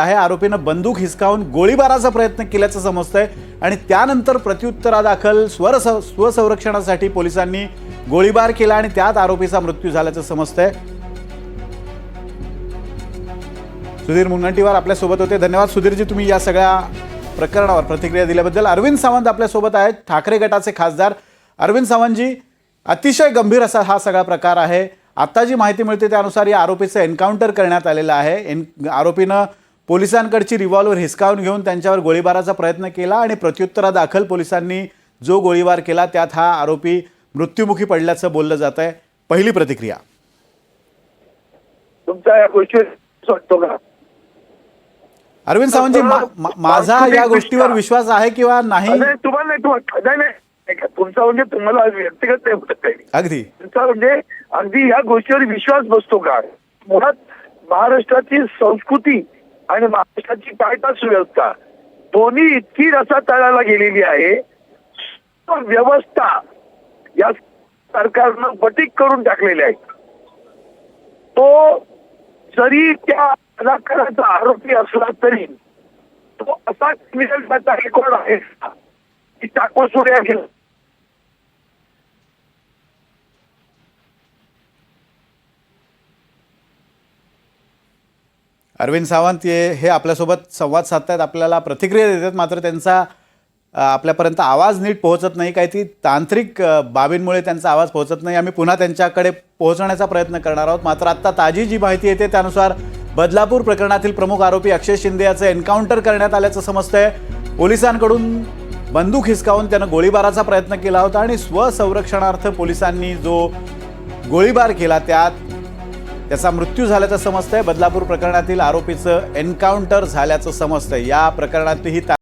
आहे. आरोपीनं बंदूक हिसकावून गोळीबाराचा प्रयत्न केल्याचं समजतंय. आणि त्यानंतर प्रत्युत्तरादाखल स्वर स्वसंरक्षणासाठी पोलिसांनी गोळीबार केला आणि त्यात आरोपीचा मृत्यू झाल्याचं समजतंय. सुधीर मुनगंटीवार आपल्यासोबत होते. धन्यवाद सुधीरजी तुम्ही या सगळ्या प्रकरणावर प्रतिक्रिया दिल्याबद्दल. अरविंद सावंत आपल्यासोबत आहेत. ठाकरे गटाचे खासदार. अरविंद सावंतजी अतिशय गंभीर असा हा सगळा प्रकार आहे. आता जी माहिती मिळते त्यानुसार या आरोपीचं एन्काउंटर करण्यात आलेलं आहे. एन आरोपीनं पोलिसांकडची रिव्हॉल्वर हिसकावून घेऊन त्यांच्यावर गोळीबाराचा प्रयत्न केला आणि प्रत्युत्तरादाखल पोलिसांनी जो गोळीबार केला त्यात हा आरोपी मृत्युमुखी पडल्याचं बोललं जात आहे. पहिली प्रतिक्रिया. तुमचा या का? अरविंद सावंतजी माझा या गोष्टीवर विश्वास आहे किंवा नाही? तुम्हाला तुमचा म्हणजे तुम्हाला व्यक्तिगत नाही अगदी. तुमचा म्हणजे अगदी या गोष्टीवर विश्वास बसतो का? मुळात महाराष्ट्राची संस्कृती आणि महाराष्ट्राची कायदा सुव्यवस्था दोन्ही इतकी रसा तळाला गेलेली आहे. व्यवस्था या सरकारनं बटीक करून टाकलेली आहे तो जरी त्या कलाकाराचा आरोपी असला तरी तो असा क्रिमिनल त्याचा रेकॉर्ड आहे की? टाको सोड्या गेला अरविंद सावंत हे हे आपल्यासोबत संवाद साधतात आपल्याला प्रतिक्रिया देतात मात्र त्यांचा आपल्यापर्यंत आवाज नीट पोहोचत नाही. काही ती तांत्रिक बाबींमुळे त्यांचा आवाज पोहोचत नाही. आम्ही पुन्हा त्यांच्याकडे पोहोचण्याचा प्रयत्न करणार आहोत. मात्र आत्ता ताजी जी माहिती येते त्यानुसार बदलापूर प्रकरणातील प्रमुख आरोपी अक्षय शिंदे याचं एन्काउंटर करण्यात आल्याचं समजतंय. पोलिसांकडून बंदूक हिसकावून त्यानं गोळीबाराचा प्रयत्न केला होता आणि स्वसंरक्षणार्थ पोलिसांनी जो गोळीबार केला त्यात त्याचा मृत्यू झाल्याचं समजतंय. बदलापूर प्रकरणातील आरोपीचं एन्काउंटर झाल्याचं समजतंय. या प्रकरणातही